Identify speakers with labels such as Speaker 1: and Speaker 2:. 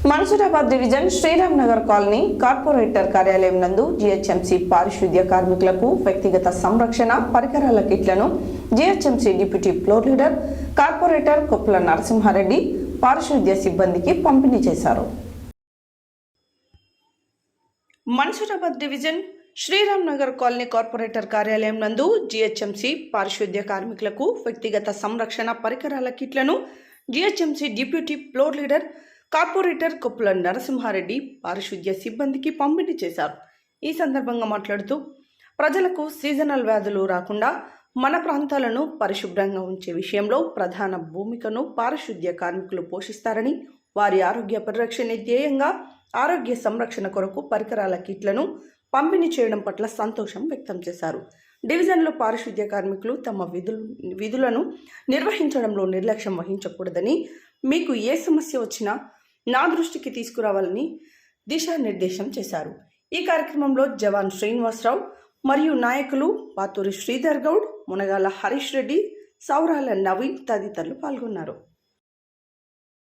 Speaker 1: Mansoorabad division Sriram Nagar colony corporator కార్యాలయం నందు GHMC పారిశుద్ధ్య కార్మికులకు వ్యక్తిగత సంరక్షణ పరికరాల కిట్లను GHMC deputy floor leader corporator Koppula Narasimha Reddy పారిశుద్ధ్య సిబ్బందికి పంపిణీ చేశారు. Mansoorabad division Sriram Nagar colony corporator కార్యాలయం నందు జీహెచ్ఎంసీ పారిశుద్ధ్య కార్మికులకు వ్యక్తిగత సంరక్షణ పరికరాల కిట్లను GHMC deputy floor leader corporator Koppula Narasimha Reddy పారిశుద్ధ్య సిబ్బందికి పంపిణీ చేశారు. ఈ సందర్భంగా మాట్లాడుతూ ప్రజలకు సీజనల్ వ్యాధులు రాకుండా మన ప్రాంతాలను పరిశుభ్రంగా ఉంచే విషయంలో ప్రధాన భూమికను పారిశుద్ధ్య కార్మికులు పోషిస్తారని వారి ఆరోగ్య పరిరక్షణ ధ్యేయంగా ఆరోగ్య సంరక్షణ కొరకు పరికరాల కిట్లను పంపిణీ చేయడం పట్ల సంతోషం వ్యక్తం చేశారు. డివిజన్లో పారిశుద్ధ్య కార్మికులు తమ విధులు విధులను నిర్వహించడంలో నిర్లక్ష్యం వహించకూడదని మీకు ఏ సమస్య వచ్చినా నా దృష్టికి తీసుకురావాలని దిశానిర్దేశం చేశారు. ఈ కార్యక్రమంలో జవాన్ శ్రీనివాసరావు మరియు నాయకులు పాతూరి శ్రీధర్ గౌడ్ మునగాల హరీష్ రెడ్డి సౌరాల నవీన్ తదితరులు పాల్గొన్నారు.